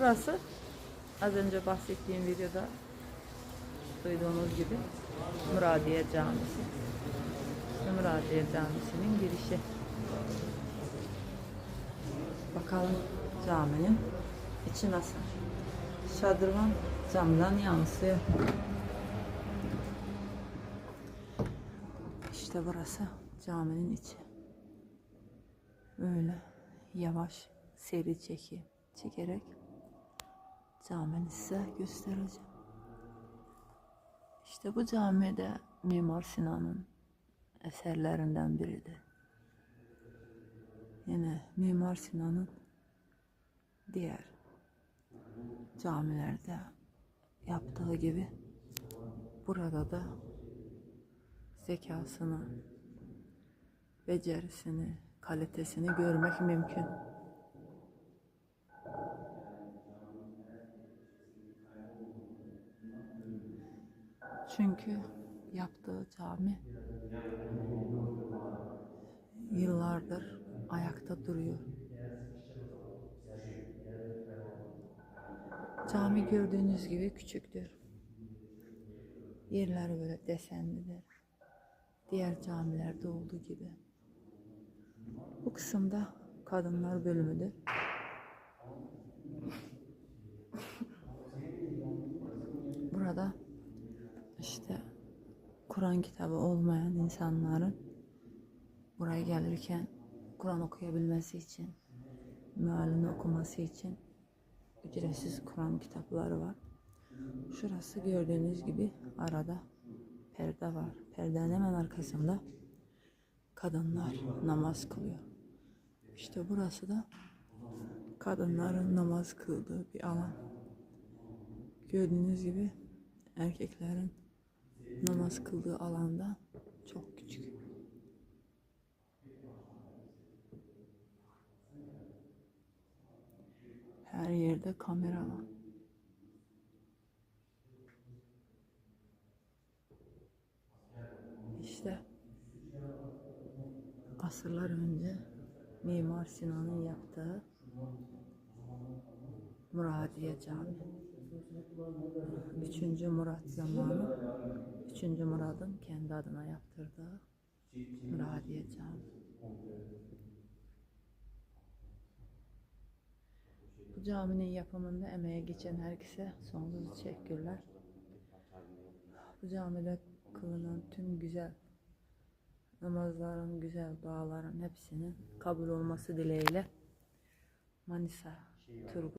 Burası az önce bahsettiğim videoda duyduğunuz gibi Muradiye Camisi. Muradiye Camisi'nin girişi. Bakalım caminin içi nasıl? Şadırvan camdan yansıyor. İşte burası caminin içi. Böyle yavaş seri çeki çekerek camini size göstereceğim. İşte bu camide Mimar Sinan'ın eserlerinden biridir. Yine Mimar Sinan'ın diğer camilerde yaptığı gibi burada da zekasını, becerisini, kalitesini görmek mümkün. Çünkü yaptığı cami yıllardır ayakta duruyor. Cami gördüğünüz gibi küçüktür. Yerler böyle desenlidir. Diğer camilerde olduğu gibi. Bu kısımda kadınlar bölümüdür. Burada işte Kur'an kitabı olmayan insanların buraya gelirken Kur'an okuyabilmesi için, mealini okuması için ücretsiz Kur'an kitapları var. Şurası gördüğünüz gibi arada perde var. Perdenin hemen arkasında kadınlar namaz kılıyor. İşte burası da kadınların namaz kıldığı bir alan. Gördüğünüz gibi erkeklerin namaz kıldığı alanda çok küçük. Her yerde kamera var. İşte asırlar önce Mimar Sinan'ın yaptığı Muradiye Camii. Üçüncü Murat zamanı Üçüncü Murad'ın kendi adına yaptırdığı Muradiye Camii. Bu caminin yapımında emeğe geçen herkese sonsuz teşekkürler. Bu camide kılınan tüm güzel namazların, güzel duaların hepsinin kabul olması dileğiyle Manisa Turgut